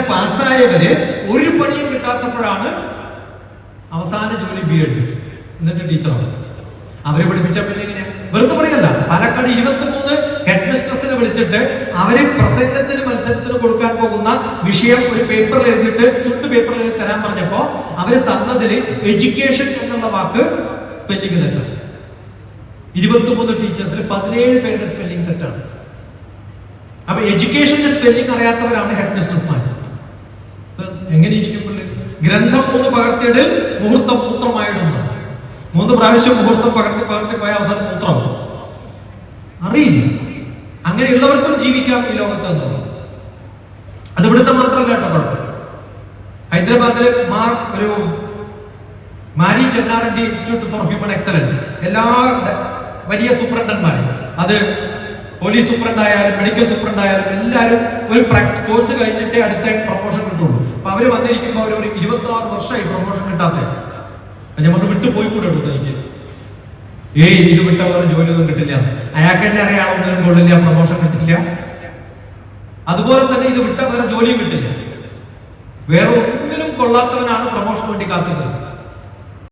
പാസ്സായവര് ഒരു പണിയും കിട്ടാത്തപ്പോഴാണ് അവസാന ജോലി ബി എഡ് എന്നിട്ട് ടീച്ചറാണ് അവരെ പഠിപ്പിച്ച പിന്നെ ഇങ്ങനെ വെറുതെ പറയല്ല. പാലക്കാട് ഇരുപത്തിമൂന്ന് ഹെഡ് മിസ്ട്രസിനെ വിളിച്ചിട്ട് അവരെ പ്രസംഗത്തിന് മത്സരത്തിന് കൊടുക്കാൻ പോകുന്ന വിഷയം ഒരു പേപ്പറിൽ എഴുതിയിട്ട് തുണ്ട് പേപ്പറിൽ എഴുതി തരാൻ പറഞ്ഞപ്പോ അവർ തന്നതിൽ എഡ്യൂക്കേഷൻ എന്നുള്ള വാക്ക് സ്പെല്ലിംഗ് തെറ്റാണ് ഇരുപത്തിമൂന്ന് ടീച്ചേഴ്സിൽ പതിനേഴ് പേരുടെ സ്പെല്ലിംഗ് തെറ്റാണ്. അപ്പൊ എഡ്യൂക്കേഷന്റെ സ്പെല്ലിംഗ് അറിയാത്തവരാണ് ഹെഡ് മിസ്ട്രസ്മാർ എങ്ങനെ ഇരിക്കും പിള്ളേർ ഗ്രന്ഥം മൂന്ന് പകർത്തിയിടൽ മുഹൂർത്തം മൂത്രമായിടുന്നു മൂന്ന് പ്രാവശ്യം മുഹൂർത്തം പകർത്തി പകർത്തി പോയ അവസാനം മൂത്രം. അറിയില്ല. അങ്ങനെയുള്ളവർക്കും ജീവിക്കാം ഈ ലോകത്ത് അത് ഇവിടുത്തെ മാത്രമല്ല കേട്ടോ ഹൈദരാബാദിലെ മാർ ഒരു Marri Chennareddy institute for human excellence. എല്ലാ വലിയ സൂപ്രണ്ടന്മാരും അത് പോലീസ് സൂപ്രണ്ട് ആയാലും മെഡിക്കൽ സൂപ്രണ്ട് ആയാലും എല്ലാവരും ഒരു കോഴ്സ് കഴിഞ്ഞിട്ടേ അടുത്ത പ്രൊമോഷൻ അപ്പൊ അവർ വന്നിരിക്കുമ്പോൾ അവർ ഇരുപത്തി ആറ് വർഷമായി പ്രൊമോഷൻ കിട്ടാത്ത. ഞാൻ പറഞ്ഞു വിട്ടു പോയി കൂടെ എടുത്തു എനിക്ക് ഏയ് ഇത് വിട്ട വേറെ ജോലി ഒന്നും കിട്ടില്ല. അയാൾക്ക് തന്നെ അറിയാളൊന്നും കൊള്ളില്ല പ്രൊമോഷൻ കിട്ടില്ല. അതുപോലെ തന്നെ ഇത് വിട്ട വേറെ ജോലിയും കിട്ടില്ല. വേറെ ഒന്നിനും കൊള്ളാത്തവനാണ് പ്രൊമോഷൻ വേണ്ടി കാത്തുന്നത്.